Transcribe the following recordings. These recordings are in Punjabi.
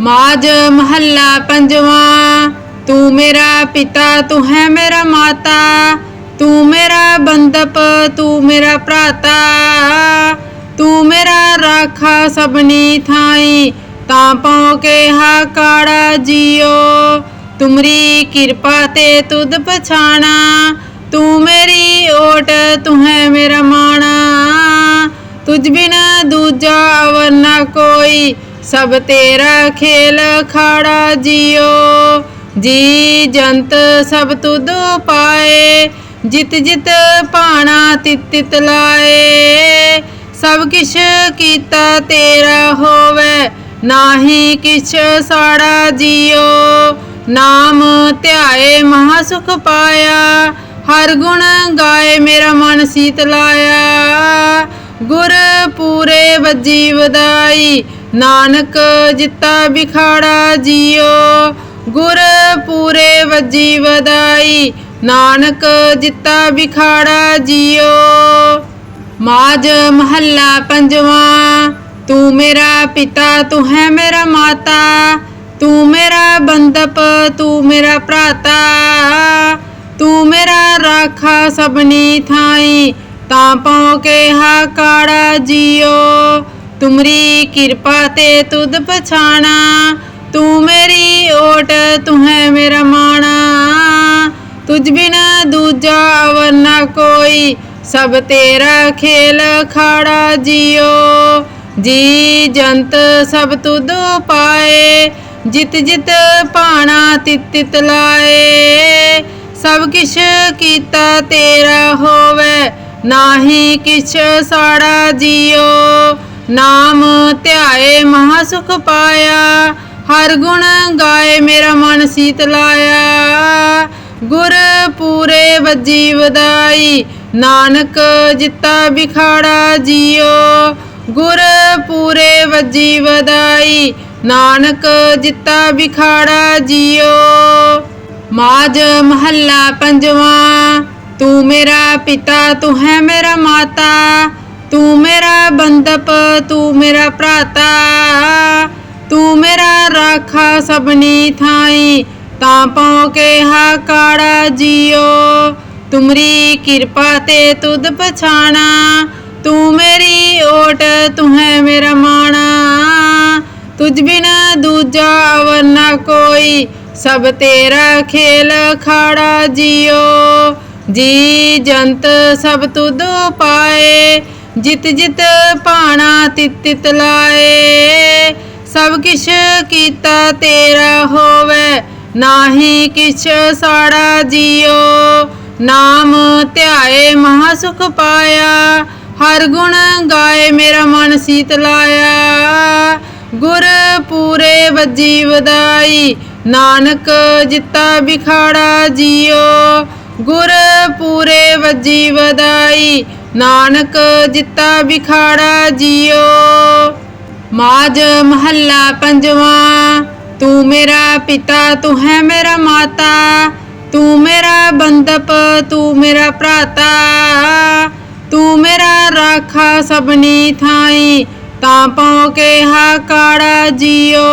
ਮਾਜ ਮਹੱਲਾ ਪੰਜਵਾਂ, ਤੂੰ ਮੇਰਾ ਪਿਤਾ, ਤੂੰ ਹੈ ਮੇਰਾ ਮਾਤਾ, ਤੂੰ ਮੇਰਾ ਬੰਦਪ ਤੂੰ ਮੇਰਾ ਭਰਾਤਾ, ਤੂੰ ਮੇਰਾ ਰਾਖਾ ਸਭਨੀ ਥਾਈ, ਤਾਂ ਪਉ ਕੇ ਹਾ ਕਾੜਾ ਜੀਓ, ਤੁਮਰੀ ਕਿਰਪਾ ਤੇ ਤੁਧ ਪਛਾਣਾ, ਤੂੰ ਮੇਰੀ ਓਟ, ਤੂੰ ਹੈ ਮੇਰਾ ਮਾਣਾ, ਤੁਝ ਬਿਨ ਦੂਜਾ ਅਵਰ ਨਾ ਕੋਈ ਸਭ ਤੇਰਾ ਖੇਲ ਖਾੜਾ ਜਿਓ ਜੀ ਜੰਤ ਸਭ ਤੁਧ ਪਾਏ। ਜਿਤ ਜਿਤ ਪਾਣਾ ਤਿਤ ਤਿਤ ਲਾਏ। ਸਭ ਕਿਛ ਕੀਤਾ ਤੇਰਾ ਹੋਵੇ। ਨਾਹੀ ਕਿਛ ਸਾੜਾ ਜਿਓ ਨਾਮ ਧਿਆਏ ਮਹਾ ਸੁਖ ਪਾਇਆ। ਹਰ ਗੁਣ ਗਾਏ ਮੇਰਾ ਮਨ ਸੀਤ ਲਾਇਆ। ਗੁਰ ਪੂਰੇ ਵੱਜੀ ਵਧਾਈ ਨਾਨਕ ਜਿੱਤਾ ਬਿਖਾੜਾ ਜੀਓ। ਗੁਰ ਪੂਰੇ ਵੱਜੀ ਵਧਾਈ ਨਾਨਕ ਜਿੱਤਾ ਵਿਖਾੜਾ ਜੀਓ। ਮਾਜ ਮਹੱਲਾ ਪੰਜਵਾਂ, ਤੂੰ ਮੇਰਾ ਪਿਤਾ, ਤੂੰ ਹੈ ਮੇਰਾ ਮਾਤਾ। ਤੂੰ ਮੇਰਾ ਬੰਦਪ ਤੂੰ ਮੇਰਾ ਭਰਾਤਾ। ਤੂੰ ਮੇਰਾ ਰਾਖਾ ਸਭਨੀ ਥਾਈ। ਤਾਂ ਪਉ ਕੇ ਹਾਕਾੜਾ ਜੀਓ। ਤੁਮਰੀ ਕਿਰਪਾ ਤੇ ਤੁਧ ਪਛਾਣਾ। ਤੂੰ ਮੇਰੀ ਓਟ, ਤੂੰ ਹੈ ਮੇਰਾ ਮਾਣਾ। ਤੁਝ ਬਿਨ ਦੂਜਾ ਅਵਰ ਨਾ ਕੋਈ। ਸਭ ਤੇਰਾ ਖੇਲ ਖਾੜਾ ਜੀਓ। ਜੀ ਜੰਤ ਸਭ ਤੁਧ ਪਾਏ ਜਿਤ ਜਿਤ ਪਾਣਾ ਤਿਤ ਤਿਤ ਲਾਏ। ਸਭ ਕਿਛ ਕੀਤਾ ਤੇਰਾ ਹੋਵੇ। ਨਾਹੀ ਕਿਛ ਸਾੜਾ ਜੀਓ ਨਾਮ ਧਿਆਏ ਮਹਾ ਸੁਖ ਪਾਇਆ। ਹਰ ਗੁਣ ਗਾਏ ਮੇਰਾ ਮਨ ਸੀਤ ਲਾਇਆ। ਗੁਰ ਪੂਰੇ ਵੱਜੀ ਵਧਾਈ, ਨਾਨਕ ਜਿੱਤਾ ਵਿਖਾੜਾ ਜੀਓ ਗੁਰ ਪੂਰੇ ਵੱਜੀ ਵਧਾਈ, ਨਾਨਕ ਜਿੱਤਾ ਵਿਖਾੜਾ ਜੀਓ ਮਾਜ ਮਹੱਲਾ ਪੰਜਵਾਂ। ਤੂੰ ਮੇਰਾ ਪਿਤਾ, ਤੂੰ ਹੈ ਮੇਰਾ ਮਾਤਾ, ਤੂੰ ਮੇਰਾ ਬੰਦਪ ਤੂੰ ਮੇਰਾ ਭਰਾਤਾ, ਤੂੰ ਮੇਰਾ ਰਾਖਾ ਸਭਨੀ ਥਾਈ, ਤਾਂ ਪਉ ਕੇ ਹਾ ਕਾੜਾ ਜੀਓ। ਤੁਮਰੀ ਕਿਰਪਾ ਤੇ ਤੁਧ ਪਛਾਣਾ, ਤੂੰ ਮੇਰੀ ਓਟ, ਤੂੰ ਹੈ ਮੇਰਾ ਮਾਣਾ। ਤੁਝ ਬਿਨ ਦੂਜਾ ਅਵਰ ਨਾ ਕੋਈ, ਸਭ ਤੇਰਾ ਖੇਲ ਖਾੜਾ ਜੀਓ। ਜੀ ਜੰਤ ਸਭ ਤੁਧ ਪਾਏ, ਜਿਤ ਜਿਤ ਪਾਣਾ ਤਿਤ ਤਿਤ ਲਾਏ। ਸਭ ਕਿਛ ਕੀਤਾ ਤੇਰਾ ਹੋਵੇ, ਨਾਹੀ ਕਿਛ ਸਾੜਾ ਜੀਓ। ਨਾਮ ਧਿਆਏ ਮਹਾ ਸੁਖ ਪਾਇਆ, ਹਰ ਗੁਣ ਗਾਏ ਮੇਰਾ ਮਨ ਸੀਤ ਲਾਇਆ। ਗੁਰ ਪੂਰੇ ਵਜੀ ਵਧਾਈ, ਨਾਨਕ ਜਿੱਤਾ ਵਿਖਾੜਾ ਜੀਓ। ਗੁਰ ਪੂਰੇ ਵੱਜੀ ਵਧਾਈ। ਨਾਨਕ ਜਿੱਤਾ ਵਿਖਾੜਾ ਜੀਓ। ਮਾਜ ਮਹੱਲਾ ਪੰਜਵਾਂ, ਤੂੰ ਮੇਰਾ ਪਿਤਾ, ਤੂੰ ਹੈ ਮੇਰਾ ਮਾਤਾ। ਤੂੰ ਮੇਰਾ ਬੰਦਪ ਤੂੰ ਮੇਰਾ ਭਰਾਤਾ। ਤੂੰ ਮੇਰਾ ਰਾਖਾ ਸਭਨੀ ਥਾਈ, ਤਾਂ ਪਉ ਕੇ ਹਾ ਕਾੜਾ ਜਿਓ।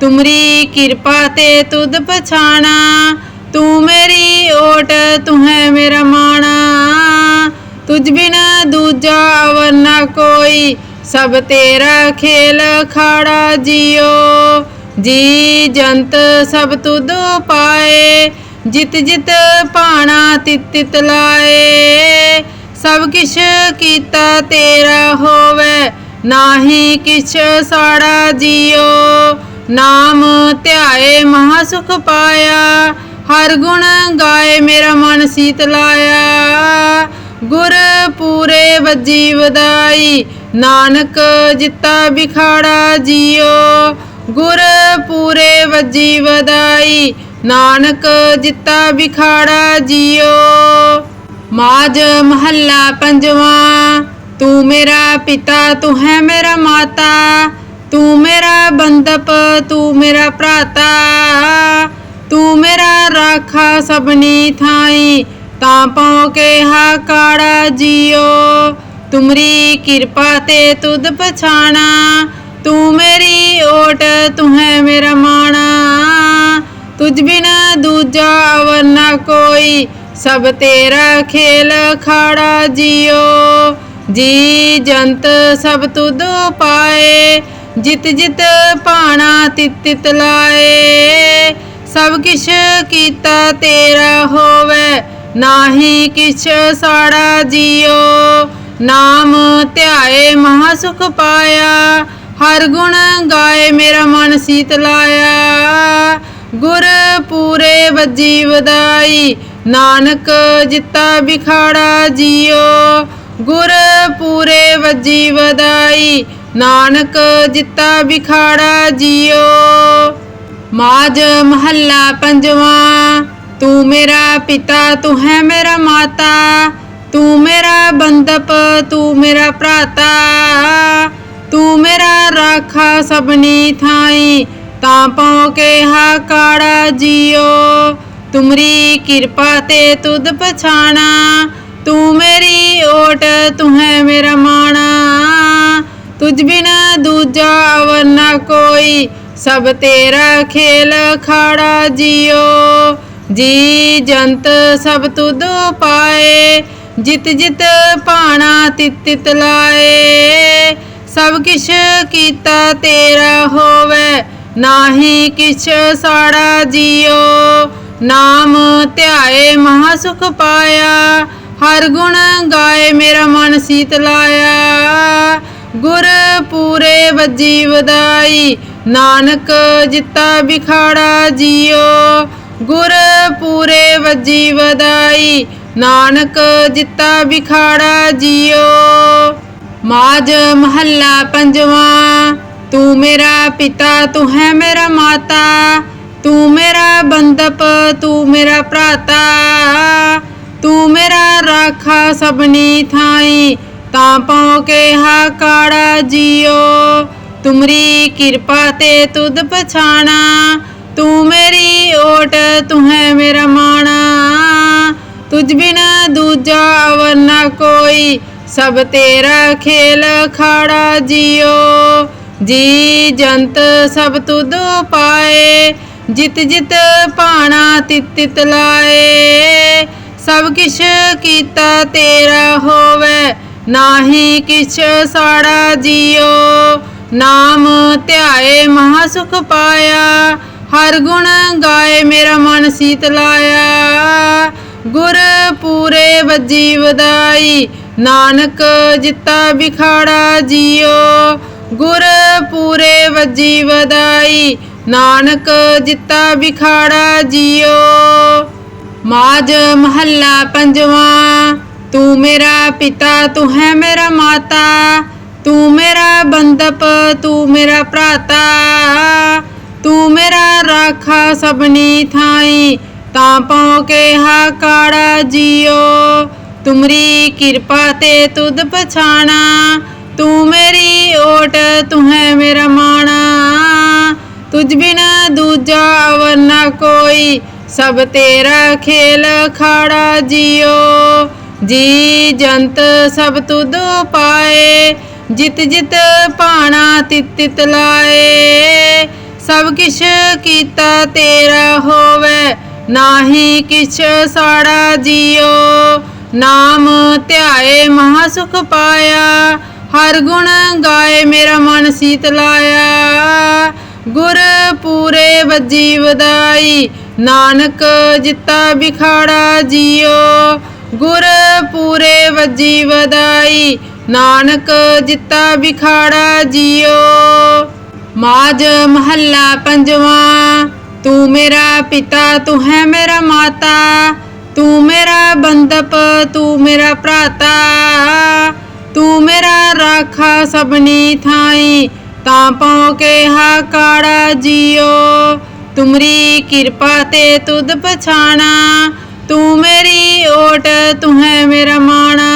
ਤੁਮਰੀ ਕਿਰਪਾ ਤੇ ਤੁਧ ਪਛਾਣਾ ਤੂੰ ਮੇਰੀ ਓਟ, ਤੂੰ ਹੈ ਮੇਰਾ ਮਾਣਾ। ਤੁਝ ਬਿਨ ਦੂਜਾ ਅਵਰ ਨਾ ਕੋਈ। ਸਭ ਤੇਰਾ ਖੇਲ ਖਾੜਾ ਜੀਓ। ਜੀ ਜੰਤ ਸਭ ਤੁਧ ਪਾਏ ਜਿਤ ਜਿਤ ਪਾਣਾ ਤਿਤ ਤਿਤ ਲਾਏ। ਸਭ ਕਿਛ ਕੀਤਾ ਤੇਰਾ ਹੋਵੇ। ਨਾਹੀ ਕਿਛ ਸਾੜਾ ਜਿਓ। ਨਾਮ ਧਿਆਏ ਮਹਾ ਸੁਖ ਪਾਇਆ। ਹਰ ਗੁਣ ਗਾਏ, ਮੇਰਾ ਮਨ ਸੀਤਲਾਇਆ ਗੁਰ ਪੂਰੇ ਵੱਜੀ ਵਧਾਈ, ਨਾਨਕ ਜਿੱਤਾ ਵਿਖਾੜਾ ਜੀਓ। ਗੁਰ ਪੂਰੇ ਵੱਜੀ ਵਧਾਈ, ਨਾਨਕ ਜਿੱਤਾ ਵਿਖਾੜਾ ਜੀਓ। ਤੁਝ ਜੀਓ ਮਾਜ ਮਹੱਲਾ ਪੰਜਵਾਂ, ਤੂੰ ਮੇਰਾ ਪਿਤਾ, ਤੂੰ ਹੈ ਮੇਰਾ ਮਾਤਾ। ਤੂੰ ਮੇਰਾ ਬੰਦਪ ਤੂੰ ਮੇਰਾ ਭਰਾਤਾ। ਤੂੰ ਮੇਰਾ ਰਾਖਾ ਸਭਨੀ ਥਾਈ, ਤਾਂ ਪਉ ਕੇਹਾ ਕਾੜਾ ਜੀਓ। ਤੁਮਰੀ ਕਿਰਪਾ ਤੇ ਤੁਧ ਪਛਾਣਾ, ਤੂੰ ਮੇਰੀ ਓਟ, ਤੂੰ ਹੈ ਮੇਰਾ ਮਾਣਾ। ਤੁਝ ਬਿਨਾ ਦੂਜਾ ਅਵਰ ਨਾ ਕੋਈ, ਸਭ ਤੇਰਾ ਖੇਲ ਖਾੜਾ ਜਿਉ ਜੀ ਜੰਤ ਸਭ ਤੁਧ ਪਾਏ, ਜਿਤ ਜਿਤ ਪਾਣਾ ਤਿਤ ਤਿਤ ਲਾਏ। ਸਭ ਕਿਛ ਕੀਤਾ ਤੇਰਾ ਹੋਵੇ, ਨਾਹੀ ਕਿਛ ਸਾੜਾ ਜੀਓ। ਨਾਮ ਧਿਆਏ ਮਹਾ ਸੁਖ ਪਾਇਆ। ਹਰ ਗੁਣ ਗਾਏ, ਮੇਰਾ ਮਨ ਸੀਤਲਾਇਆ ਗੁਰ ਪੂਰੇ ਵੱਜੀ ਵਧਾਈ, ਨਾਨਕ ਜਿੱਤਾ ਵਿਖਾੜਾ ਜੀਓ। ਗੁਰ ਪੂਰੇ ਵੱਜੀ ਵਧਾਈ, ਨਾਨਕ ਜਿੱਤਾ ਵਿਖਾੜਾ ਜੀਓ। ਮਾਜ ਮਹੱਲਾ ਪੰਜਵਾਂ, ਤੂੰ ਮੇਰਾ ਪਿਤਾ, ਤੂੰ ਹੈ ਮੇਰਾ ਮਾਤਾ, ਤੂੰ ਮੇਰਾ ਬੰਦਪ ਤੂੰ ਮੇਰਾ ਭਰਾਤਾ, ਤੂੰ ਮੇਰਾ ਰਾਖਾ ਸਭਨੀ ਥਾਈ, ਤਾਂ ਪਉ ਕੇ ਹਾ ਕਾੜਾ ਜੀਓ, ਤੁਮਰੀ ਕਿਰਪਾ ਤੇ ਤੁਧ ਪਛਾਣਾ, ਤੂੰ ਮੇਰੀ ਓਟ, ਤੂੰ ਹੈ ਮੇਰਾ ਮਾਣਾ, ਤੁਝ ਬਿਨਾ ਦੂਜਾ ਅਵਰ ਨਾ ਕੋਈ ਸਭ ਤੇਰਾ ਖੇਲ ਖਾੜਾ ਜਿਓ। ਜੀ ਜੰਤ ਸਭ ਤੁਧ ਪਾਏ। ਜਿਤ ਜਿਤ ਪਾਣਾ ਤਿਤ ਤਿਤ ਲਾਏ। ਸਭ ਕਿਛ ਕੀਤਾ ਤੇਰਾ ਹੋਵੇ। ਨਾਹੀ ਕਿਛ ਸਾੜਾ ਜਿਓ। ਨਾਮ ਧਿਆਏ ਮਹਾ ਸੁਖ ਪਾਇਆ। ਹਰ ਗੁਣ ਗਾਏ ਮੇਰਾ ਮਨ ਸੀਤ ਲਾਇਆ। ਗੁਰ ਪੂਰੇ ਵਜੀ ਵਧਾਈ। ਨਾਨਕ ਜਿਤਾ ਬਿਖਾੜਾ ਜਿਉ ਗੁਰ ਪੂਰੇ ਵਜੀ ਵਧਾਈ। ਨਾਨਕ ਜਿਤਾ ਵਿਖਾੜਾ ਜਿਉ ਮਾਜ ਮਹੱਲਾ ਪੰਜਵਾਂ। ਤੂੰ ਮੇਰਾ ਪਿਤਾ, ਤੂੰ ਹੈ ਮੇਰਾ ਮਾਤਾ। ਤੂੰ ਮੇਰਾ ਬੰਦਪ ਤੂੰ ਮੇਰਾ ਭਰਾਤਾ। ਤੂੰ ਮੇਰਾ ਰਾਖਾ ਸਭਨੀ ਥਾਈ। ਤਾਂ ਪਉ ਕੇ ਹਾ ਕਾੜਾ ਜਿਉ ਤੁਮਰੀ ਕਿਰਪਾ ਤੇ ਤੁਧ ਪਛਾਣਾ, ਤੂੰ ਮੇਰੀ ਓਟ, ਤੂੰ ਹੈ ਮੇਰਾ ਮਾਣਾ। ਤੁਝ ਬਿਨ ਦੂਜਾ ਅਵਰ ਨਾ ਕੋਈ, ਸਭ ਤੇਰਾ ਖੇਲ ਖਾੜਾ ਜਿਓ। ਜੀ ਜੰਤ ਸਭ ਤੁਧ ਪਾਏ, ਜਿਤ ਜਿਤ ਪਾਣਾ ਤਿਤ ਤਿਤ ਲਾਏ। ਸਭ ਕਿਛ ਕੀਤਾ ਤੇਰਾ ਹੋਵੇ, ਨਾਹੀ ਕਿਛ ਸਾੜਾ ਜਿਓ। ਨਾਮ ਧਿਆਏ ਮਹਾ ਸੁਖ ਪਾਇਆ, ਹਰ ਗੁਣ ਗਾਏ ਮੇਰਾ ਮਨ ਸੀਤਲਾਇਆ। ਗੁਰ ਪੂਰੇ ਵੱਜੀ ਵਧਾਈ, ਨਾਨਕ ਜਿੱਤਾ ਵਿਖਾੜਾ ਜਿਉ ਗੁਰ ਪੂਰੇ ਵੱਜੀ ਵਧਾਈ, ਨਾਨਕ ਜਿੱਤਾ ਵਿਖਾੜਾ ਜਿਉ ਮਾਜ ਮਹੱਲਾ ਪੰਜਵਾਂ, ਤੂੰ ਮੇਰਾ ਪਿਤਾ, ਤੂੰ ਹੈ ਮੇਰਾ ਮਾਤਾ। ਤੂੰ ਮੇਰਾ ਬੰਦਪ ਤੂੰ ਮੇਰਾ ਭਰਾਤਾ। ਤੂੰ ਮੇਰਾ ਰਾਖਾ ਸਭਨੀ ਥਾਈ, ਤਾਂ ਪਉ ਕੇ ਹਾ ਕਾੜਾ ਜਿਉ ਤੁਮਰੀ ਕਿਰਪਾ ਤੇ ਤੁਧ ਪਛਾਣਾ, ਤੂੰ ਮੇਰੀ ਓਟ ਤੂੰ ਹੈ ਮੇਰਾ ਮਾਣਾ। ਤੁਝ ਬਿਨਾ ਦੂਜਾ ਅਵਰ ਨਾ ਕੋਈ, ਸਭ ਤੇਰਾ ਖੇਲ ਖਾੜਾ ਜਿਉ ਜੀ ਜੰਤ ਸਭ ਤੁਧ ਪਾਏ ਜਿਤ ਜਿਤ ਭਾਣਾ ਤਿਤ ਤਿਤ ਲਾਏ। ਸਭ ਕਿਛ ਕੀਤਾ ਤੇਰਾ ਹੋਵੇ, ਨਾਹੀ ਕਿਛ ਸਾੜਾ ਜੀਓ। ਨਾਮ ਧਿਆਏ ਮਹਾ ਸੁਖ ਪਾਇਆ। ਹਰ ਗੁਣ ਗਾਏ, ਮੇਰਾ ਮਨ ਸੀਤ ਲਾਇਆ। ਗੁਰ ਪੂਰੇ ਵੱਜੀ ਵਧਾਈ, ਨਾਨਕ ਜਿੱਤਾ ਵਿਖਾੜਾ ਜੀਓ। ਗੁਰ ਪੂਰੇ ਵਜੀ ਵਧਾਈ ਨਾਨਕ ਜਿੱਤਾ ਵਿਖਾੜਾ ਜਿਉ ਮਾਜ ਮਹੱਲਾ ਪੰਜਵਾਂ, ਤੂੰ ਮੇਰਾ ਪਿਤਾ, ਤੂੰ ਹੈ ਮੇਰਾ ਮਾਤਾ, ਤੂੰ ਮੇਰਾ ਬੰਦਪ ਤੂੰ ਮੇਰਾ ਭਰਾਤਾ, ਤੂੰ ਮੇਰਾ ਰਾਖਾ ਸਭਨੀ ਥਾਈ, ਤਾਂ ਪਉ ਕੇ ਹਾ ਕਾੜਾ ਜਿਉ ਤੁਮਰੀ ਕਿਰਪਾ ਤੇ ਤੁਧ ਪਛਾਣਾ, ਤੂੰ ਮੇਰੀ ਓਟ, ਤੂੰ ਹੈ ਮੇਰਾ ਮਾਣਾ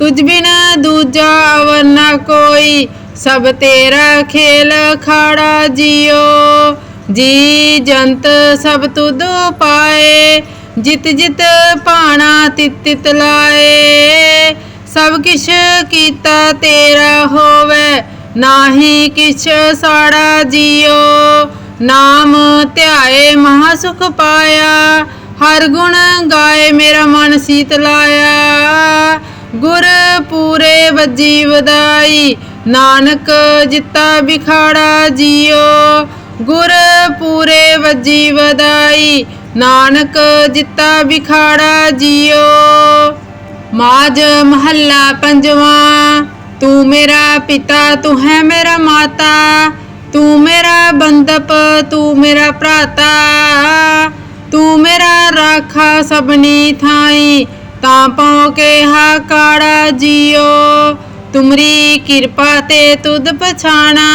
ਤੁਝ ਬਿਨ ਦੂਜਾ ਅਵਰ ਨਾ ਕੋਈ। ਸਭ ਤੇਰਾ ਖੇਲ ਖਾੜਾ ਜਿਓ ਜੀ ਜੰਤ ਸਭ ਤੁਧ ਪਾਏ। ਜਿਤ ਜਿਤ ਪਾਣਾ ਤਿਤ ਤਿਤ ਲਾਏ। ਸਭ ਕਿਛ ਕੀਤਾ ਤੇਰਾ ਹੋਵੇ। ਨਾਹੀ ਕਿਛ ਸਾੜਾ ਜਿਓ ਨਾਮ ਧਿਆਏ ਮਹਾ ਸੁਖ ਪਾਇਆ। ਹਰ ਗੁਣ ਗਾਏ ਮੇਰਾ ਮਨ ਸੀਤ ਲਾਇਆ। ਗੁਰ ਪੂਰੇ ਵੱਜੀ ਵਧਾਈ, ਨਾਨਕ ਜਿੱਤਾ ਵਿਖਾੜਾ ਜੀਓ। ਗੁਰ ਪੂਰੇ ਵੱਜੀ ਵਧਾਈ, ਨਾਨਕ ਜਿੱਤਾ ਵਿਖਾੜਾ ਜੀਓ। ਮਾਜ ਮਹੱਲਾ ਪੰਜਵਾਂ, ਤੂੰ ਮੇਰਾ ਪਿਤਾ, ਤੂੰ ਹੈ ਮੇਰਾ ਮਾਤਾ। ਤੂੰ ਮੇਰਾ ਬੰਦਪ ਤੂੰ ਮੇਰਾ ਭਰਾਤਾ। ਤੂੰ ਮੇਰਾ ਰਾਖਾ ਸਭਨੀ ਥਾਈ। ਤਾਂ ਪਾਉ ਕੇ ਹਾ ਕਾੜਾ ਜੀਓ। ਤੁਮਰੀ ਕਿਰਪਾ ਤੇ ਤੁਧ ਪਛਾਣਾ।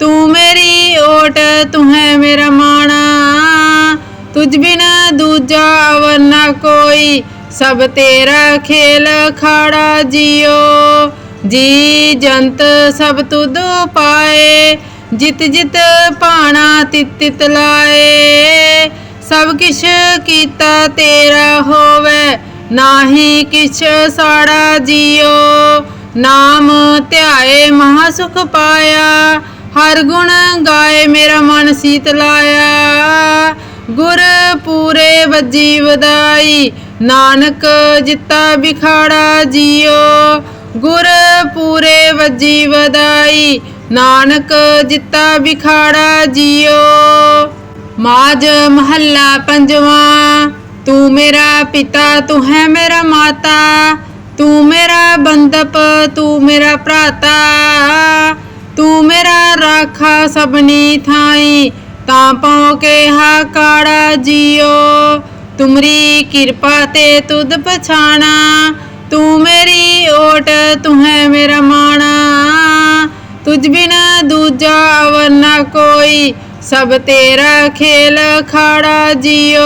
ਤੂੰ ਮੇਰੀ ਓਟ ਤੂੰ ਹੈ ਮੇਰਾ ਮਾਣਾ। ਤੁਝ ਬਿਨ ਦੂਜਾ ਅਵਰ ਨਾ ਕੋਈ। ਸਭ ਤੇਰਾ ਖੇਲ ਖਾੜਾ ਜਿਓ। ਜੀ ਜੰਤ ਸਭ ਤੁਧ ਪਾਏ ਜਿਤ ਜਿਤ ਪਾਣਾ ਤਿਤ ਤਿਤ ਲਾਏ। ਸਭ ਕਿਛ ਕੀਤਾ ਤੇਰਾ ਹੋਵੇ। ਨਾਹੀ ਕਿਛ ਸਾੜਾ ਜੀਓ, ਨਾਮ ਧਿਆਏ ਮਹਾ ਸੁਖ ਪਾਇਆ। ਹਰ ਗੁਣ ਗਾਏ ਮੇਰਾ ਮਨ ਸੀਤ ਲਾਇਆ। ਗੁਰ ਪੂਰੇ ਵੱਜੀ ਵਧਾਈ, ਨਾਨਕ ਜਿੱਤਾ ਵਿਖਾੜਾ ਜੀਓ। ਗੁਰ ਪੂਰੇ ਵੱਜੀ ਵਧਾਈ, ਨਾਨਕ ਜਿੱਤਾ ਵਿਖਾੜਾ ਜੀਓ। ਮਾਜ ਮਹੱਲਾ ਪੰਜਵਾਂ। ਤੂੰ ਮੇਰਾ ਪਿਤਾ, ਤੂੰ ਹੈ ਮੇਰਾ ਮਾਤਾ, ਤੂੰ ਮੇਰਾ ਬੰਦਪ ਤੂੰ ਮੇਰਾ ਭਰਾਤਾ, ਤੂੰ ਮੇਰਾ ਰਾਖਾ ਸਭਨੀ ਥਾਈ, ਤਾਂ ਪਾਉ ਕੇ ਹਾ ਕਾੜਾ ਜੀਓ। ਤੁਮਰੀ ਕਿਰਪਾ ਤੇ ਤੁਧ ਪਛਾਣਾ, ਤੂੰ ਮੇਰੀ ਓਟ, ਤੂੰ ਹੈ ਮੇਰਾ ਮਾਣਾ। ਤੁਝ ਬਿਨ ਦੂਜਾ ਅਵਰ ਨਾ ਕੋਈ, ਸਭ ਤੇਰਾ ਖੇਲ ਖਾੜਾ ਜੀਓ।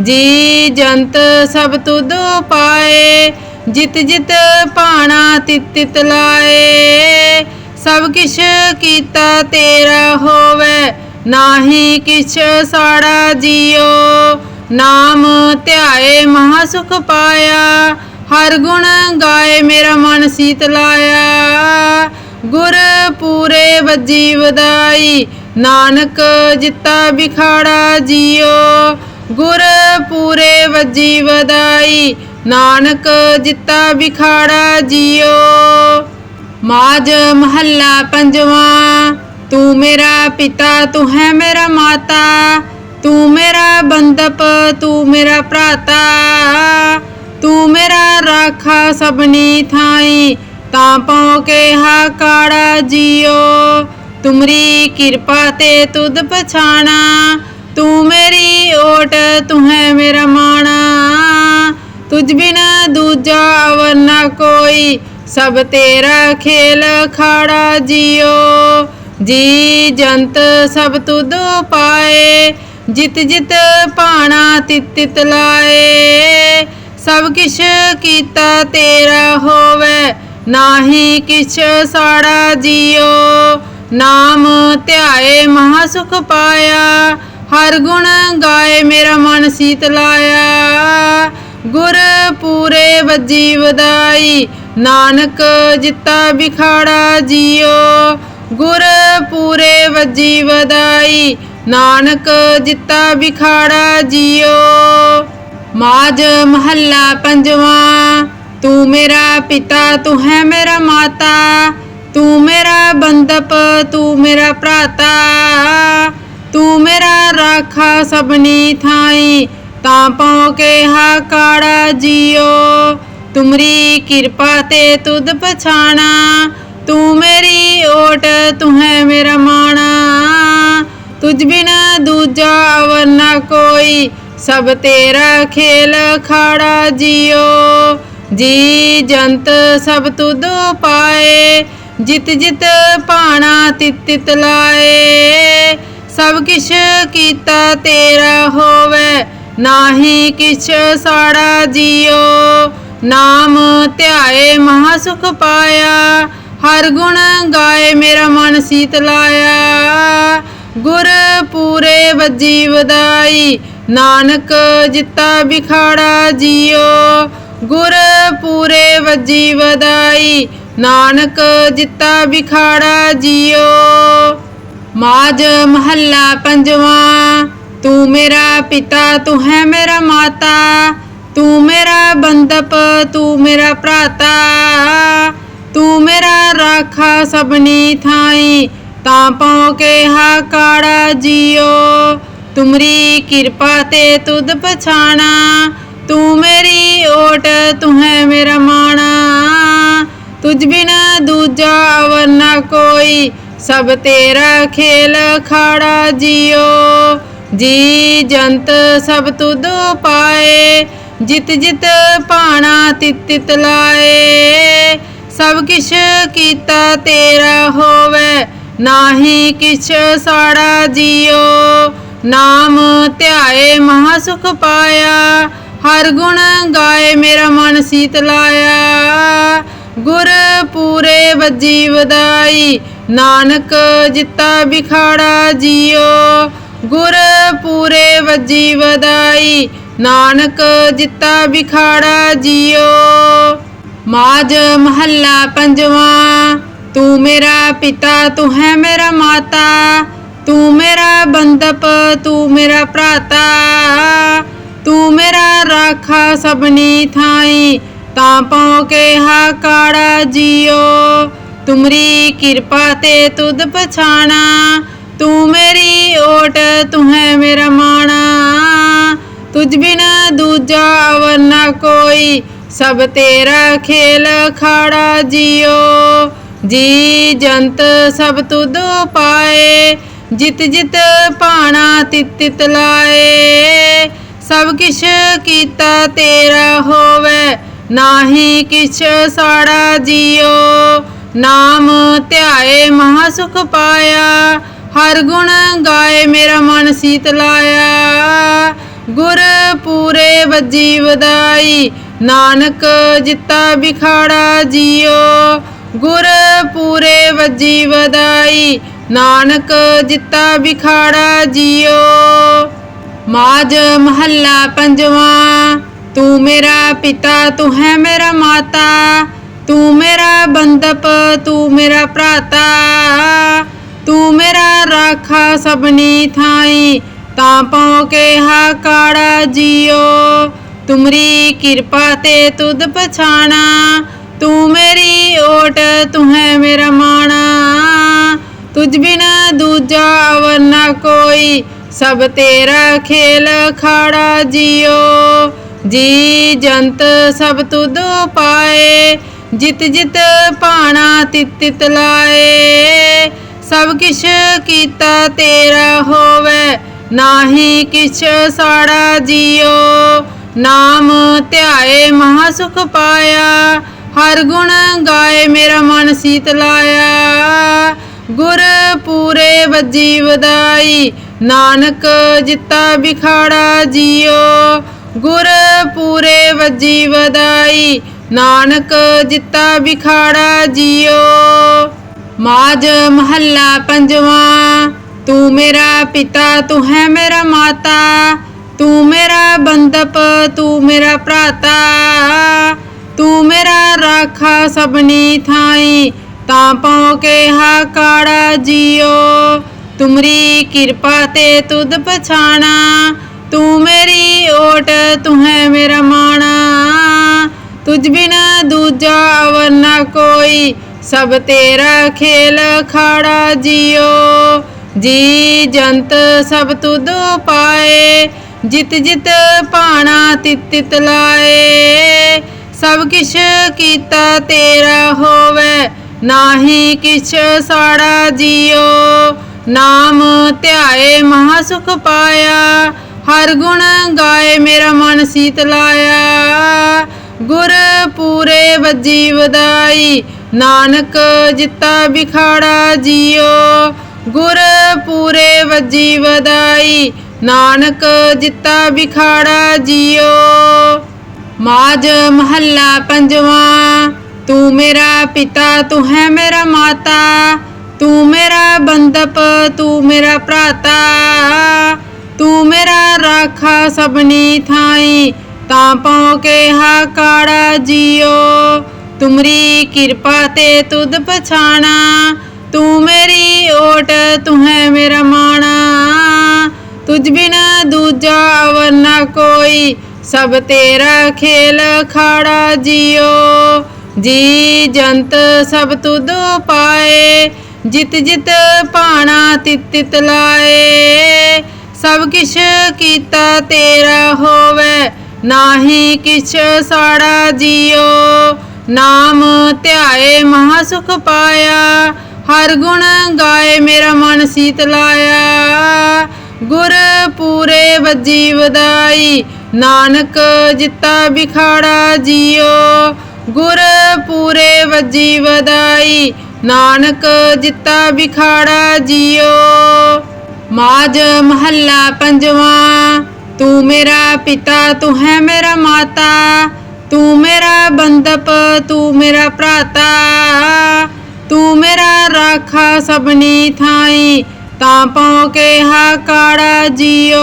ਜੀ ਜੰਤ ਸਭ ਤੁਧ ਪਾਏ, ਜਿਤ ਜਿਤ ਪਾਣਾ ਤਿਤ ਤਿਤ ਲਾਏ। ਸਭ ਕਿਛ ਕੀਤਾ ਤੇਰਾ ਹੋਵੇ, ਨਾਹੀ ਕਿਛ ਸਾੜਾ ਜੀਓ। ਨਾਮ ਧਿਆਏ ਮਹਾ ਸੁਖ ਪਾਇਆ, ਹਰ ਗੁਣ ਗਾਏ ਮੇਰਾ ਮਨ ਸੀਤ ਲਾਇਆ। ਗੁਰ ਪੂਰੇ ਵਜੀ ਵਧਾਈ ਨਾਨਕ ਜਿੱਤਾ ਬਿਖਾੜਾ ਜੀਓ। ਗੁਰ ਪੂਰੇ ਵੱਜੀ ਵਧਾਈ। ਨਾਨਕ ਜਿੱਤਾ ਵਿਖਾੜਾ ਜੀਓ। ਮਾਜ ਮਹੱਲਾ ਪੰਜਵਾਂ, ਤੂੰ ਮੇਰਾ ਪਿਤਾ, ਤੂੰ ਹੈ ਮੇਰਾ ਮਾਤਾ। ਤੂੰ ਮੇਰਾ ਬੰਦਪ ਤੂੰ ਮੇਰਾ ਭਰਾਤਾ। ਤੂੰ ਮੇਰਾ ਰਾਖਾ ਸਭਨੀ ਥਾਈ, ਤਾਂ ਪਾਉ ਕੇ ਹਾ ਕਾੜਾ ਜਿਓ। ਤੁਮਰੀ ਕਿਰਪਾ ਤੇ ਤੁਧ ਪਛਾਣਾ ਤੂੰ ਮੇਰੀ ਓਟ, ਤੂੰ ਹੈ ਮੇਰਾ ਮਾਣਾ। ਤੁਝ ਬਿਨ ਦੂਜਾ ਅਵਰ ਨਾ ਕੋਈ। ਸਭ ਤੇਰਾ ਖੇਲ ਖਾੜਾ ਜੀਓ। ਜੀ ਜੰਤ ਸਭ ਤੁਧ ਪਾਏ। ਜਿਤ ਜਿਤ ਪਾਣਾ ਤਿਤ ਤਿਤ ਲਾਏ। ਸਭ ਕਿਛ ਕੀਤਾ ਤੇਰਾ ਹੋਵੇ। ਨਾਹੀ ਕਿਛ ਸਾੜਾ ਜੀਓ। ਨਾਮ ਧਿਆਏ ਮਹਾ ਸੁਖ ਪਾਇਆ। ਹਰ ਗੁਣ ਗਾਏ ਮੇਰਾ ਮਨ ਸੀਤਲਾਇਆ ਗੁਰ ਪੂਰੇ ਵੱਜੀ ਵਧਾਈ, ਨਾਨਕ ਜਿੱਤਾ ਵਿਖਾੜਾ ਜੀਓ। ਗੁਰ ਪੂਰੇ ਵੱਜੀ ਵਧਾਈ, ਨਾਨਕ ਜਿੱਤਾ ਵਿਖਾੜਾ ਜੀਓ। ਮਾਜ ਮਹੱਲਾ ਪੰਜਵਾਂ, ਤੂੰ ਮੇਰਾ ਪਿਤਾ, ਤੂੰ ਹੈ ਮੇਰਾ ਮਾਤਾ। ਤੂੰ ਮੇਰਾ ਬੰਦਪ ਤੂੰ ਮੇਰਾ ਭਰਾਤਾ। ਤੂੰ ਮੇਰਾ ਰਾਖਾ ਸਭਨੀ ਥਾਈ, ਤਾਂ ਪਾਉ ਕੇ ਹਾ ਕਾੜਾ ਜੀਓ। ਤੁਮਰੀ ਕਿਰਪਾ ਤੇ ਤੁਧ ਪਛਾਣਾ, ਤੂੰ ਮੇਰੀ ਓਟ, ਤੂੰ ਹੈ ਮੇਰਾ ਮਾਣਾ। ਤੁਝ ਬਿਨਾ ਦੂਜਾ ਅਵਰ ਨਾ ਕੋਈ, ਸਭ ਤੇਰਾ ਖੇਲ ਖਾੜਾ ਜੀਓ। ਜੀ ਜੰਤ ਸਭ ਤੁਧ ਪਾਏ ਜਿਤ ਜਿਤ ਪਾਣਾ ਤਿਤ ਤਿਤ ਲਾਏ। ਸਭ ਕਿਛ ਕੀਤਾ ਤੇਰਾ ਹੋਵੇ, ਨਾਹੀ ਕਿਛ ਸਾੜਾ ਜੀਓ। ਨਾਮ ਧਿਆਏ ਮਹਾ ਸੁਖ ਪਾਇਆ। ਹਰ ਗੁਣ ਗਾਏ, ਮੇਰਾ ਮਨ ਸੀਤਲਾਇਆ ਗੁਰ ਪੂਰੇ ਵੱਜੀ ਵਧਾਈ, ਨਾਨਕ ਜਿੱਤਾ ਵਿਖਾੜਾ ਜੀਓ। ਗੁਰ ਪੂਰੇ ਵੱਜੀ ਵਧਾਈ, ਨਾਨਕ ਜਿੱਤਾ ਵਿਖਾੜਾ ਜੀਓ। ਮਾਜ ਮਹੱਲਾ ਪੰਜਵਾਂ, ਤੂੰ ਮੇਰਾ ਪਿਤਾ, ਤੂੰ ਹੈ ਮੇਰਾ ਮਾਤਾ, ਤੂੰ ਮੇਰਾ ਬੰਦਪ ਤੂੰ ਮੇਰਾ ਭਰਾਤਾ, ਤੂੰ ਮੇਰਾ ਰਾਖਾ ਸਭਨੀ ਥਾਈ, ਤਾਂ ਪਾਉ ਕੇ ਹਾ ਕਾੜਾ ਜੀਓ, ਤੁਮਰੀ ਕਿਰਪਾ ਤੇ ਤੁਧ ਪਛਾਣਾ, ਤੂੰ ਮੇਰੀ ਓਟ, ਤੂੰ ਹੈ ਮੇਰਾ ਮਾਣਾ, ਤੁਝ ਬਿਨ ਦੂਜਾ ਅਵਰ ਨਾ ਕੋਈ ਸਭ ਤੇਰਾ ਖੇਲ ਖਾੜਾ ਜਿਓ। ਜੀ ਜੰਤ ਸਭ ਤੁਧ ਪਾਏ। ਜਿਤ ਜਿਤ ਪਾਣਾ ਤਿਤ ਤਿਤ ਲਾਏ। ਸਭ ਕਿਛ ਕੀਤਾ ਤੇਰਾ ਹੋਵੇ। ਨਾਹੀ ਕਿਛ ਸਾੜਾ ਜਿਓ। ਨਾਮ ਧਿਆਏ ਮਹਾ ਸੁਖ ਪਾਇਆ। ਹਰ ਗੁਣ ਗਾਏ ਮੇਰਾ ਮਨ ਸੀਤ ਲਾਇਆ। ਗੁਰ ਪੂਰੇ ਵੱਜੀ ਵਧਾਈ। ਨਾਨਕ ਜਿੱਤਾ ਬਿਖਾੜਾ ਜੀਓ। ਗੁਰ ਪੂਰੇ ਵੱਜੀ ਵਧਾਈ। ਨਾਨਕ ਜਿੱਤਾ ਵਿਖਾੜਾ ਜੀਓ। ਮਾਜ ਮਹੱਲਾ ਪੰਜਵਾਂ, ਤੂੰ ਮੇਰਾ ਪਿਤਾ, ਤੂੰ ਹੈ ਮੇਰਾ ਮਾਤਾ। ਤੂੰ ਮੇਰਾ ਬੰਦਪ ਤੂੰ ਮੇਰਾ ਭਰਾਤਾ। ਤੂੰ ਮੇਰਾ ਰਾਖਾ ਸਭਨੀ ਥਾਈ। ਤਾਂ ਪਾਉ ਕੇ ਹਾਕਾੜਾ ਜਿਓ। ਤੁਮਰੀ ਕਿਰਪਾ ਤੇ ਤੁਧ ਪਛਾਣਾ। ਤੂੰ ਮੇਰੀ ਓਟ ਤੂੰ ਹੈ ਮੇਰਾ ਮਾਣਾ। ਤੁਝ ਬਿਨ ਦੂਜਾ ਅਵਰ ਨਾ ਕੋਈ। ਸਭ ਤੇਰਾ ਖੇਲ ਖਾੜਾ ਜਿਓ। ਜੀ ਜੰਤ ਸਭ ਤੁਧ ਪਾਏ ਜਿਤ ਜਿਤ ਪਾਣਾ ਤਿਤ ਤਿਤ ਲਾਏ। ਸਭ ਕਿਛ ਕੀਤਾ ਤੇਰਾ ਹੋਵੇ। ਨਾਹੀ ਕਿਛ ਸਾੜਾ ਜੀਓ ਨਾਮ ਧਿਆਏ ਮਹਾ ਸੁਖ ਪਾਇਆ। ਹਰ ਗੁਣ ਗਾਏ ਮੇਰਾ ਮਨ ਸੀਤ ਲਾਇਆ। ਗੁਰ ਪੂਰੇ ਵੱਜੀ ਵਧਾਈ, ਨਾਨਕ ਜਿੱਤਾ ਵਿਖਾੜਾ ਜੀਓ ਗੁਰ ਪੂਰੇ ਵੱਜੀ ਵਧਾਈ, ਨਾਨਕ ਜਿੱਤਾ ਵਿਖਾੜਾ ਜੀਓ ਮਾਜ ਮਹੱਲਾ ਪੰਜਵਾਂ ਤੂੰ ਮੇਰਾ ਪਿਤਾ, ਤੂੰ ਹੈ ਮੇਰਾ ਮਾਤਾ, ਤੂੰ ਮੇਰਾ ਬੰਦਪ ਤੂੰ ਮੇਰਾ ਭਰਾਤਾ, ਤੂੰ ਮੇਰਾ ਰਾਖਾ ਸਭਨੀ ਥਾਈ, ਤਾਂ ਪਾਉ ਕੇ ਹਾ ਕਾੜਾ ਜੀਓ। ਤੁਮਰੀ ਕਿਰਪਾ ਤੇ ਤੁਧ ਪਛਾਣਾ, ਤੂੰ ਮੇਰੀ ਓਟ, ਤੂੰ ਹੈ ਮੇਰਾ ਮਾਣਾ। ਤੁਝ ਬਿਨਾ ਦੂਜਾ ਅਵਰ ਨਾ ਕੋਈ, ਸਭ ਤੇਰਾ ਖੇਲ ਖਾੜਾ ਜੀਓ। ਜੀ ਜੰਤ ਸਭ ਤੁਧ ਪਾਏ, ਜਿਤ ਜਿਤ ਪਾਣਾ ਤਿਤ ਤਿਤ ਲਾਏ। ਸਭ ਕਿਛ ਕੀਤਾ ਤੇਰਾ ਹੋਵੇ, ਨਾਹੀ ਕਿਛ ਸਾੜਾ ਜੀਓ। ਨਾਮ ਧਿਆਏ ਮਹਾ ਸੁਖ ਪਾਇਆ, ਹਰ ਗੁਣ ਗਾਏ ਮੇਰਾ ਮਨ ਸੀਤ ਲਾਇਆ। ਗੁਰ ਪੂਰੇ ਵਜੀ ਵਧਾਈ ਨਾਨਕ ਜਿੱਤਾ ਵਿਖਾੜਾ ਜੀਓ। ਗੁਰ ਪੂਰੇ ਵੱਜੀ ਵਧਾਈ। ਨਾਨਕ ਜਿੱਤਾ ਵਿਖਾੜਾ ਜੀਓ। ਮਾਜ ਮਹੱਲਾ ਪੰਜਵਾਂ, ਤੂੰ ਮੇਰਾ ਪਿਤਾ, ਤੂੰ ਹੈ ਮੇਰਾ ਮਾਤਾ। ਤੂੰ ਮੇਰਾ ਬੰਦਪ ਤੂੰ ਮੇਰਾ ਭਰਾਤਾ। ਤੂੰ ਮੇਰਾ ਰਾਖਾ ਸਭਨੀ ਥਾਈ, ਤਾਂ ਪਾਉ ਕੇ ਹਾਕਾੜਾ ਜਿਓ। ਤੁਮਰੀ ਕਿਰਪਾ ਤੇ ਤੁਧ ਪਛਾਣਾ ਤੂੰ ਮੇਰੀ ਓਟ, ਤੂੰ ਹੈ ਮੇਰਾ ਮਾਣਾ। ਤੁਝ ਬਿਨ ਦੂਜਾ ਅਵਰ ਨਾ ਕੋਈ। ਸਭ ਤੇਰਾ ਖੇਲ ਖਾੜਾ ਜੀਓ। ਜੀ ਜੰਤ ਸਭ ਤੁਧ ਪਾਏ। ਜਿਤ ਜਿਤ ਪਾਣਾ ਤਿਤ ਤਿਤ ਲਾਏ। ਸਭ ਕਿਛ ਕੀਤਾ ਤੇਰਾ ਹੋਵੇ। ਨਾਹੀ ਕਿਛ ਸਾੜਾ ਜਿਓ। ਨਾਮ ਧਿਆਏ ਮਹਾ ਸੁਖ ਪਾਇਆ। ਹਰ ਗੁਣ ਗਾਏ ਮੇਰਾ ਮਨ ਸੀਤ ਲਾਇਆ ਗੁਰ ਪੂਰੇ ਵੱਜੀ ਵਧਾਈ, ਨਾਨਕ ਜਿੱਤਾ ਵਿਖਾੜਾ ਜੀਓ। ਗੁਰ ਪੂਰੇ ਵੱਜੀ ਵਧਾਈ, ਨਾਨਕ ਜਿੱਤਾ ਵਿਖਾੜਾ ਜੀਓ। ਮਾਜ ਮਹੱਲਾ ਪੰਜਵਾਂ, ਤੂੰ ਮੇਰਾ ਪਿਤਾ, ਤੂੰ ਹੈ ਮੇਰਾ ਮਾਤਾ। ਤੂੰ ਮੇਰਾ ਬੰਦਪ ਤੂੰ ਮੇਰਾ ਭਰਾਤਾ। ਤੂੰ ਮੇਰਾ ਰਾਖਾ ਸਭਨੀ ਥਾਈ, ਤਾਂ ਪਾਉ ਕੇ ਹਾਕਾੜਾ ਜੀਓ। ਤੁਮਰੀ ਕਿਰਪਾ ਤੇ ਤੁਧ ਪਛਾਣਾ, ਤੂੰ ਮੇਰੀ ਓਟ ਤੂੰ ਹੈ ਮੇਰਾ ਮਾਣਾ। ਤੁਝ ਬਿਨ ਦੂਜਾ ਅਵਰ ਨਾ ਕੋਈ, ਸਭ ਤੇਰਾ ਖੇਲ ਖਾੜਾ ਜਿਉ ਜੀ ਜੰਤ ਸਭ ਤੁਧ ਪਾਏ ਜਿਤ ਜਿਤ ਪਾਣਾ ਤਿਤ ਤਿਤ ਲਾਏ। ਸਭ ਕਿਛ ਕੀਤਾ ਤੇਰਾ ਹੋਵੇ, ਨਾਹੀ ਕਿਛ ਸਾੜਾ ਜੀਓ। ਨਾਮ ਧਿਆਏ ਮਹਾ ਸੁਖ ਪਾਇਆ। ਹਰ ਗੁਣ ਗਾਏ, ਮੇਰਾ ਮਨ ਸੀਤਲਾਇਆ ਗੁਰ ਪੂਰੇ ਵੱਜੀ ਵਧਾਈ, ਨਾਨਕ ਜਿੱਤਾ ਬਿਖਾੜਾ ਜੀਓ। ਗੁਰ ਪੂਰੇ ਵਜੀ ਵਧਾਈ, ਨਾਨਕ ਜਿੱਤਾ ਬਿਖਾੜਾ ਜੀਓ। ਮਾਜ ਮਹੱਲਾ ਪੰਜਵਾਂ, ਤੂੰ ਮੇਰਾ ਪਿਤਾ, ਤੂੰ ਹੈ ਮੇਰਾ ਮਾਤਾ, ਤੂੰ ਮੇਰਾ ਬੰਦਪ ਤੂੰ ਮੇਰਾ ਭਰਾਤਾ, ਤੂੰ ਮੇਰਾ ਰਾਖਾ ਸਭਨੀ ਥਾਈ, ਤਾਂ ਪਉ ਕੇ ਹਾ ਕਾੜਾ ਜੀਓ,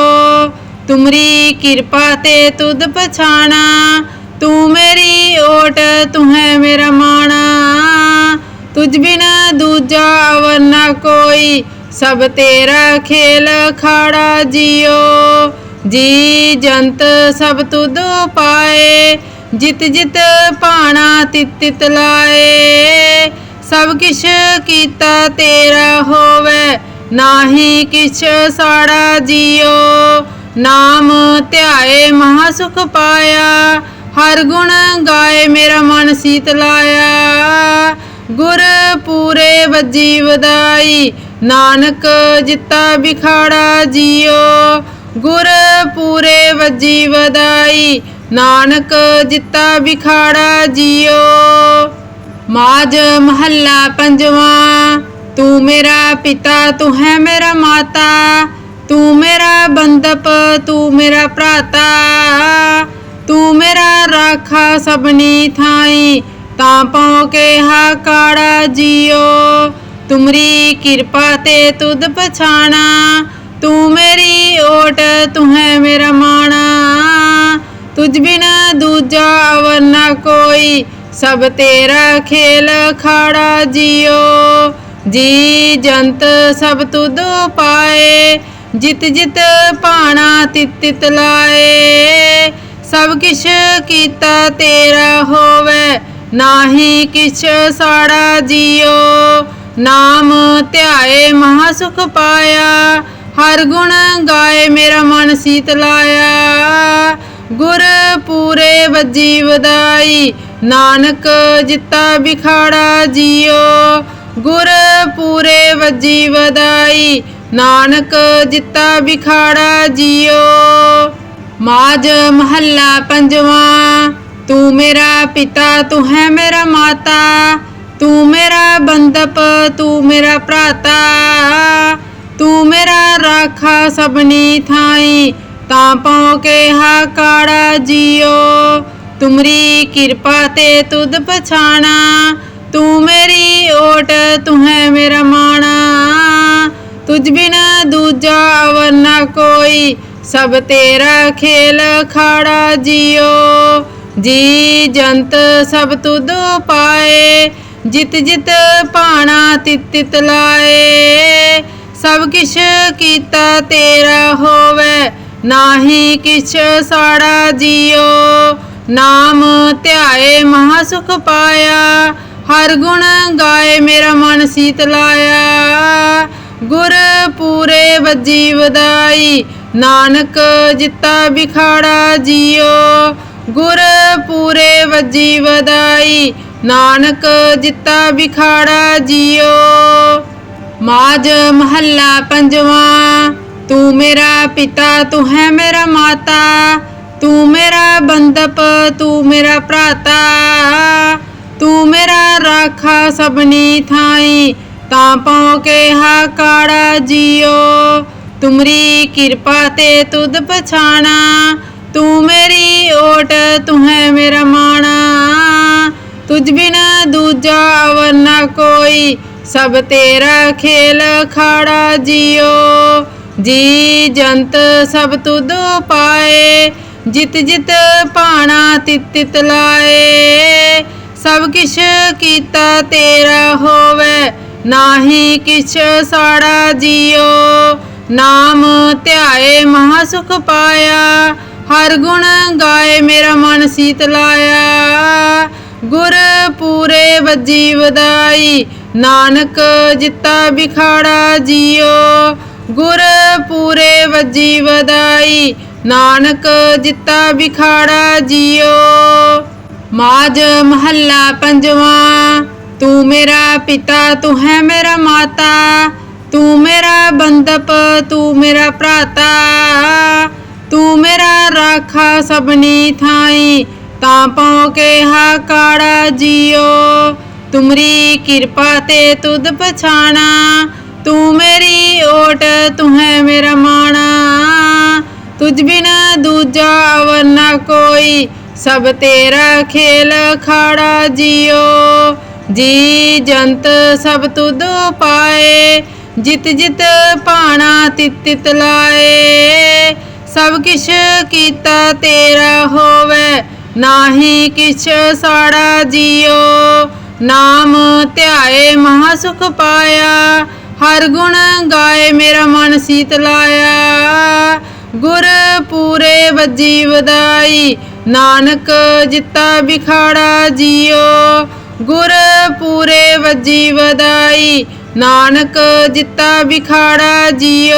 ਤੁਮਰੀ ਕਿਰਪਾ ਤੇ ਤੁਧ ਪਛਾਣਾ, ਤੂੰ ਮੇਰੀ ਓਟ, ਤੂੰ ਹੈ ਮੇਰਾ ਮਾਣਾ, ਤੁਝ ਬਿਨ ਦੂਜਾ ਅਵਰ ਨਾ ਕੋਈ ਸਭ ਤੇਰਾ ਖੇਲ ਖਾੜਾ ਜਿਓ। ਜੀ ਜੰਤ ਸਭ ਤੁਧ ਪਾਏ। ਜਿਤ ਜਿਤ ਪਾਣਾ ਤਿਤ ਤਿਤ ਲਾਏ। ਸਭ ਕਿਛ ਕੀਤਾ ਤੇਰਾ ਹੋਵੇ। ਨਾਹੀ ਕਿਛ ਸਾੜਾ ਜਿਉ ਨਾਮ ਧਿਆਏ ਮਹਾ ਸੁਖ ਪਾਇਆ। ਹਰ ਗੁਣ ਗਾਏ ਮੇਰਾ ਮਨ ਸੀਤ ਲਾਇਆ। ਗੁਰ ਪੂਰੇ ਵਜੀ ਵਧਾਈ ਨਾਨਕ ਜਿੱਤਾ ਬਿਖਾੜਾ ਜਿਉ ਗੁਰ ਪੂਰੇ ਵਜੀ ਵਧਾਈ। ਨਾਨਕ ਜਿਤਾ ਬਿਖਾੜਾ ਜਿਉ ਮਾਜ ਮਹੱਲਾ ਪੰਜਵਾਂ। ਤੂੰ ਮੇਰਾ ਪਿਤਾ, ਤੂੰ ਹੈ ਮੇਰਾ ਮਾਤਾ। ਤੂੰ ਮੇਰਾ ਬੰਦਪ ਤੂੰ ਮੇਰਾ ਭਰਾਤਾ। ਤੂੰ ਮੇਰਾ ਰਾਖਾ ਸਭਨੀ ਥਾਈ। ਤਾਂ ਪਉ ਕੇ ਹਾ ਕਾੜਾ ਜਿਉ ਤੁਮਰੀ ਕਿਰਪਾ ਤੇ ਤੁਧ ਪਛਾਣਾ, ਤੂੰ ਮੇਰੀ ਓਟ, ਤੂੰ ਹੈ ਮੇਰਾ ਮਾਣਾ। ਤੁਝ ਬਿਨ ਦੂਜਾ ਅਵਰ ਨਾ ਕੋਈ, ਸਭ ਤੇਰਾ ਖੇਲ ਖਾੜਾ ਜਿਓ ਜੀ ਜੰਤ ਸਭ ਤੁਧ ਪਾਏ, ਜਿਤ ਜਿਤ ਪਾਣਾ ਤਿਤ ਤਿਤ ਲਾਏ। ਸਭ ਕਿਛ ਕੀਤਾ ਤੇਰਾ ਹੋਵੇ, ਨਾਹੀ ਕਿਛ ਸਾੜਾ ਜਿਓ ਨਾਮ ਧਿਆਏ ਮਹਾ ਸੁਖ ਪਾਇਆ, ਹਰ ਗੁਣ ਗਾਏ ਮੇਰਾ ਮਨ ਸੀਤਲਾਇਆ ਗੁਰ ਪੂਰੇ ਵੱਜੀ ਵਧਾਈ, ਨਾਨਕ ਜਿੱਤਾ ਬਿਖਾੜਾ ਜੀਓ। ਗੁਰ ਪੂਰੇ ਵੱਜੀ ਵਧਾਈ, ਨਾਨਕ ਜਿੱਤਾ ਬਿਖਾੜਾ ਜੀਓ। ਮਾਜ ਮਹੱਲਾ ਪੰਜਵਾਂ, ਤੂੰ ਮੇਰਾ ਪਿਤਾ, ਤੂੰ ਹੈ ਮੇਰਾ ਮਾਤਾ। ਤੂੰ ਮੇਰਾ ਬੰਦਪ, ਤੂੰ ਮੇਰਾ ਭਰਾਤਾ। ਤੂੰ ਮੇਰਾ ਰਾਖਾ ਸਭਨੀ ਥਾਈ। ਤਾਂ ਪਉ ਕੇ ਹਾ ਕਾੜਾ ਜਿਉ ਤੁਮਰੀ ਕਿਰਪਾ ਤੇ ਤੁਧ ਪਛਾਣਾ। ਤੂੰ ਮੇਰੀ ਓਟ, ਤੂੰ ਹੈ ਮੇਰਾ ਮਾਣਾ। ਤੁਝ ਬਿਨ ਦੂਜਾ ਅਵਰ ਨਾ ਕੋਈ। ਸਭ ਤੇਰਾ ਖੇਲ ਖਾੜਾ ਜਿਉ ਜੀ ਜੰਤ ਸਭ ਤੁਧ ਪਾਏ ਜਿਤ ਜਿਤ ਪਾਣਾ ਤਿਤ ਤਿਤ ਲਾਏ। ਸਭ ਕਿਛ ਕੀਤਾ ਤੇਰਾ ਹੋਵੇ, ਨਾਹੀ ਕਿਛ ਸਾੜਾ ਜਿਉ ਨਾਮ ਧਿਆਏ ਮਹਾ ਸੁਖ ਪਾਇਆ। ਹਰ ਗੁਣ ਗਾਏ, ਮੇਰਾ ਮਨ ਸੀਤ ਲਾਇਆ। ਗੁਰ ਪੂਰੇ ਵੱਜੀ ਵਧਾਈ, ਨਾਨਕ ਜਿੱਤਾ ਬਿਖਾੜਾ ਜਿਉ ਗੁਰ ਪੂਰੇ ਵੱਜੀ ਵਧਾਈ ਨਾਨਕ ਜਿੱਤਾ ਵਿਖਾੜਾ ਜਿਉ ਮਾਜ ਮਹੱਲਾ ਪੰਜਵਾਂ, ਤੂੰ ਮੇਰਾ ਪਿਤਾ, ਤੂੰ ਹੈ ਮੇਰਾ ਮਾਤਾ, ਤੂੰ ਮੇਰਾ ਬੰਦਪ ਤੂੰ ਮੇਰਾ ਭਰਾਤਾ। ਤੂੰ ਮੇਰਾ ਰਾਖਾ ਸਭਨੀ ਥਾਈ, ਤਾਂ ਪਉ ਕੇ ਹਾ ਕਾੜਾ ਜਿਉ ਤੁਮਰੀ ਕਿਰਪਾ ਤੇ ਤੁਧ ਪਛਾਣਾ, ਤੂੰ ਮੇਰੀ ਓਟ, ਤੂੰ ਹੈ ਮੇਰਾ ਮਾਣਾ। ਤੁਝ ਬਿਨ ਦੂਜਾ ਅਵਰ ਨਾ ਕੋਈ। ਸਭ ਤੇਰਾ ਖੇਲ ਖਾੜਾ ਜਿਓ। ਜੀ ਜੰਤ ਸਭ ਤੁਧ ਪਾਏ। ਜਿਤ ਜਿਤ ਪਾਣਾ ਤਿਤ ਤਿਤ ਲਾਏ। ਸਭ ਕਿਛ ਕੀਤਾ ਤੇਰਾ ਹੋਵੇ। ਨਾਹੀ ਕਿਛ ਸਾੜਾ ਜਿਓ। ਨਾਮ ਧਿਆਏ ਮਹਾ ਸੁਖ ਪਾਇਆ। ਹਰ ਗੁਣ ਗਾਏ ਮੇਰਾ ਮਨ ਸੀਤਲਾਇਆ ਗੁਰ ਪੂਰੇ ਵੱਜੀ ਵਧਾਈ, ਨਾਨਕ ਜਿੱਤਾ ਬਿਖਾੜਾ ਜੀਓ। ਗੁਰ ਪੂਰੇ ਵੱਜੀ ਵਧਾਈ, ਨਾਨਕ ਜਿੱਤਾ ਬਿਖਾੜਾ ਜੀਓ। ਮਾਜ ਮਹੱਲਾ ਪੰਜਵਾਂ, ਤੂੰ ਮੇਰਾ ਪਿਤਾ, ਤੂੰ ਹੈ ਮੇਰਾ ਮਾਤਾ। ਤੂੰ ਮੇਰਾ ਬੰਦਪ ਤੂੰ ਮੇਰਾ ਭਰਾਤਾ। ਤੂੰ ਮੇਰਾ ਰਾਖਾ ਸਭਨੀ ਥਾਈ। ਤਾਂ ਪਉ ਕੇ ਹਾ ਕਾੜਾ ਜੀਓ, ਤੁਮਰੀ ਕਿਰਪਾ ਤੇ ਤੁਧ ਪਛਾਣਾ, ਤੂੰ ਮੇਰੀ ਓਟ, ਤੂੰ ਹੈ ਮੇਰਾ ਮਾਣਾ। ਤੁਝ ਬਿਨ ਦੂਜਾ ਅਵਰ ਨਾ ਕੋਈ, ਸਭ ਤੇਰਾ ਖੇਲ ਖਾੜਾ ਜੀਓ। ਜੀ ਜੰਤ ਸਭ ਤੁਧ ਪਾਏ ਜਿਤ ਜਿਤ ਪਾਣਾ ਤਿਤ ਤਿਤ ਲਾਏ। ਸਭ ਕਿਛ ਕੀਤਾ ਤੇਰਾ ਹੋਵੇ ਨਾਹੀ ਕਿਛ ਸਾੜਾ ਜੀਓ, ਨਾਮ ਧਿਆਏ ਮਹਾ ਸੁਖ ਪਾਇਆ, ਹਰ ਗੁਣ ਗਾਏ ਮੇਰਾ ਮਨ ਸੀਤਲਾਇਆ ਗੁਰ ਪੂਰੇ ਵੱਜੀ ਵਧਾਈ, ਨਾਨਕ ਜਿੱਤਾ ਵਿਖਾੜਾ ਜੀਓ। ਗੁਰ ਪੂਰੇ ਵੱਜੀ ਵਧਾਈ, ਨਾਨਕ ਜਿੱਤਾ ਵਿਖਾੜਾ ਜੀਓ।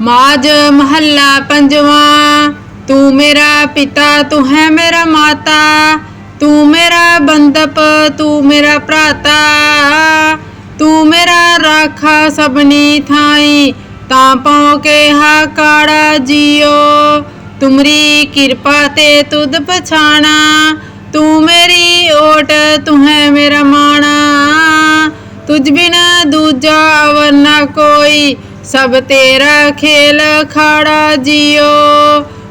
ਮਾਜ ਮਹੱਲਾ ਪੰਜਵਾਂ ਤੂੰ ਮੇਰਾ ਪਿਤਾ, ਤੂੰ ਹੈ ਮੇਰਾ ਮਾਤਾ, ਤੂੰ ਮੇਰਾ ਬੰਦਪ ਤੂੰ ਮੇਰਾ ਭਰਾਤਾ, ਤੂੰ ਮੇਰਾ ਰਾਖਾ ਸਭਨੀ ਥਾਈ, ਤਾਂ ਪਉ ਕੇਹਾ ਕਾੜਾ ਜੀਓ। ਤੁਮਰੀ ਕਿਰਪਾ ਤੇ ਤੁਧ ਪਛਾਣਾ, ਤੂੰ ਮੇਰੀ ਓਟ, ਤੂੰ ਹੈ ਮੇਰਾ ਮਾਣਾ। ਤੁਝ ਬਿਨ ਦੂਜਾ ਅਵਰ ਨਾ ਕੋਈ, ਸਭ ਤੇਰਾ ਖੇਲ ਖਾੜਾ ਜੀਓ।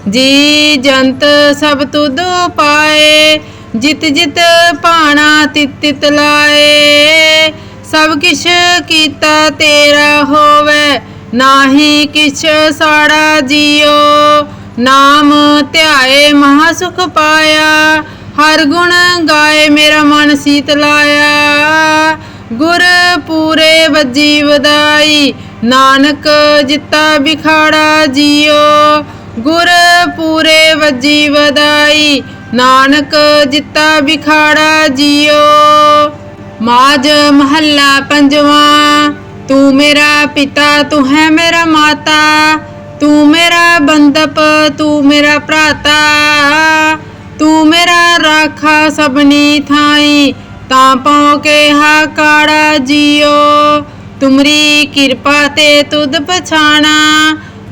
ਜੀ ਜੰਤ ਸਭ ਤੁਧ ਪਾਏ, ਜਿਤ ਜਿਤ ਪਾਣਾ ਤਿਤ ਤਿਤ ਲਾਏ। ਸਭ ਕਿਛ ਕੀਤਾ ਤੇਰਾ ਹੋਵੇ, ਨਾਹੀ ਕਿਛ ਸਾੜਾ ਜੀਓ। ਨਾਮ ਧਿਆਏ ਮਹਾ ਸੁਖ ਪਾਇਆ, ਹਰ ਗੁਣ ਗਾਏ ਮੇਰਾ ਮਨ ਸੀਤ ਲਾਇਆ। ਗੁਰ ਪੂਰੇ ਵਜੀ ਵਧਾਈ, ਨਾਨਕ ਜਿੱਤਾ ਵਿਖਾੜਾ ਜੀਓ। ਗੁਰ ਪੂਰੇ ਵੱਜੀ ਵਧਾਈ, ਨਾਨਕ ਜਿੱਤਾ ਵਿਖਾੜਾ ਜੀਓ। ਮਾਜ ਮਹੱਲਾ ਪੰਜਵਾਂ, ਤੂੰ ਮੇਰਾ ਪਿਤਾ, ਤੂੰ ਹੈ ਮੇਰਾ ਮਾਤਾ, ਤੂੰ ਮੇਰਾ ਬੰਦਪ ਤੂੰ ਮੇਰਾ ਭਰਾਤਾ। ਤੂੰ ਮੇਰਾ ਰਾਖਾ ਸਭਨੀ ਥਾਈ, ਤਾਂ ਪਉ ਕੇ ਹਾ ਕਾੜਾ ਜਿਓ। ਤੁਮਰੀ ਕਿਰਪਾ ਤੇ ਤੁਧ ਪਛਾਣਾ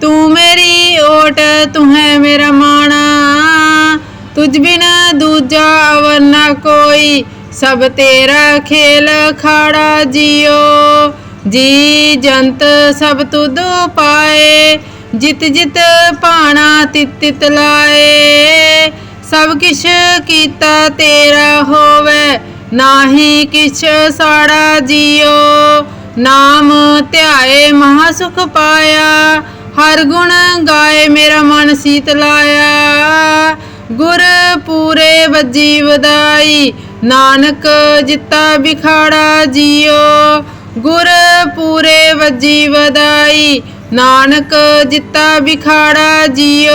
ਤੂੰ ਮੇਰੀ ਓਟ, ਤੂੰ ਹੈ ਮੇਰਾ ਮਾਣਾ। ਤੁਝ ਬਿਨ ਦੂਜਾ ਅਵਰ ਨਾ ਕੋਈ। ਸਭ ਤੇਰਾ ਖੇਲ ਖਾੜਾ ਜਿਓ। ਜੀ ਜੰਤ ਸਭ ਤੁਧ ਪਾਏ। ਜਿਤ ਜਿਤ ਪਾਣਾ ਤਿਤ ਤਿਤ ਲਾਏ। ਸਭ ਕਿਛ ਕੀਤਾ ਤੇਰਾ ਹੋਵੇ। ਨਾਹੀ ਕਿਛ ਸਾੜਾ ਜਿਓ। ਨਾਮ ਧਿਆਏ ਮਹਾ ਸੁਖ ਪਾਇਆ। ਹਰ ਗੁਣ ਗਾਏ ਮੇਰਾ ਮਨ ਸੀਤ ਲਾਇਆ। ਗੁਰ ਪੂਰੇ ਵੱਜੀ ਵਧਾਈ, ਨਾਨਕ ਜਿੱਤਾ ਵਿਖਾੜਾ ਜੀਓ। ਗੁਰ ਪੂਰੇ ਵੱਜੀ ਵਧਾਈ, ਨਾਨਕ ਜਿੱਤਾ ਵਿਖਾੜਾ ਜੀਓ।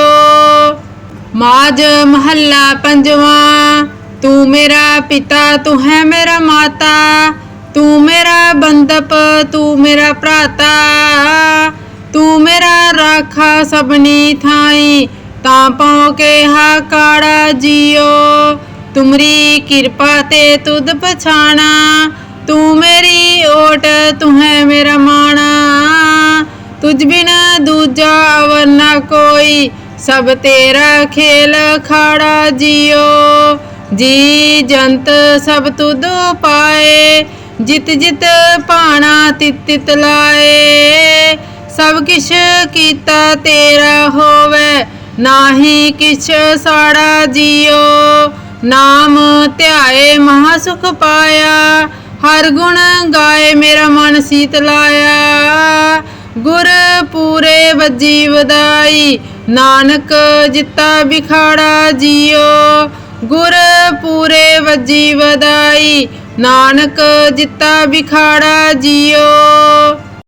ਮਾਜ ਮਹੱਲਾ ਪੰਜਵਾਂ, ਤੂੰ ਮੇਰਾ ਪਿਤਾ, ਤੂੰ ਹੈ ਮੇਰਾ ਮਾਤਾ। ਤੂੰ ਮੇਰਾ ਬੰਦਪ ਤੂੰ ਮੇਰਾ ਭਰਾਤਾ। ਤੂੰ ਮੇਰਾ ਰਾਖਾ ਸਭਨੀ ਥਾਈ, ਤਾਂ ਪਉ ਕੇ ਹਾ ਕਾੜਾ ਜੀਓ। ਤੁਮਰੀ ਕਿਰਪਾ ਤੇ ਤੁਧ ਪਛਾਣਾ, ਤੂੰ ਮੇਰੀ ਓਟ ਤੂੰ ਹੈ ਮੇਰਾ ਮਾਣਾ। ਤੁਝ ਬਿਨ ਦੂਜਾ ਅਵਰ ਨਾ ਕੋਈ, ਸਭ ਤੇਰਾ ਖੇਲ ਖਾੜਾ ਜੀਓ। ਜੀ ਜੰਤ ਸਭ ਤੁਧ ਪਾਏ, ਜਿਤ ਜਿਤ ਪਾਣਾ ਤਿਤ ਤਿਤ ਲਾਏ। ਸਭ ਕਿਛ ਕੀਤਾ ਤੇਰਾ ਹੋਵੇ, ਨਾਹੀ ਕਿਛ ਸਾੜਾ ਜੀਓ। ਨਾਮ ਧਿਆਏ ਮਹਾ ਸੁਖ ਪਾਇਆ। ਹਰ ਗੁਣ ਗਾਏ, ਮੇਰਾ ਮਨ ਸੀਤ ਲਾਇਆ। ਗੁਰ ਪੂਰੇ ਵੱਜੀ ਵਧਾਈ, ਨਾਨਕ ਜਿੱਤਾ ਵਿਖਾੜਾ ਜੀਓ। ਗੁਰ ਪੂਰੇ ਵਜੀ ਵਧਾਈ, ਨਾਨਕ ਜਿੱਤਾ ਵਿਖਾੜਾ ਜੀਓ।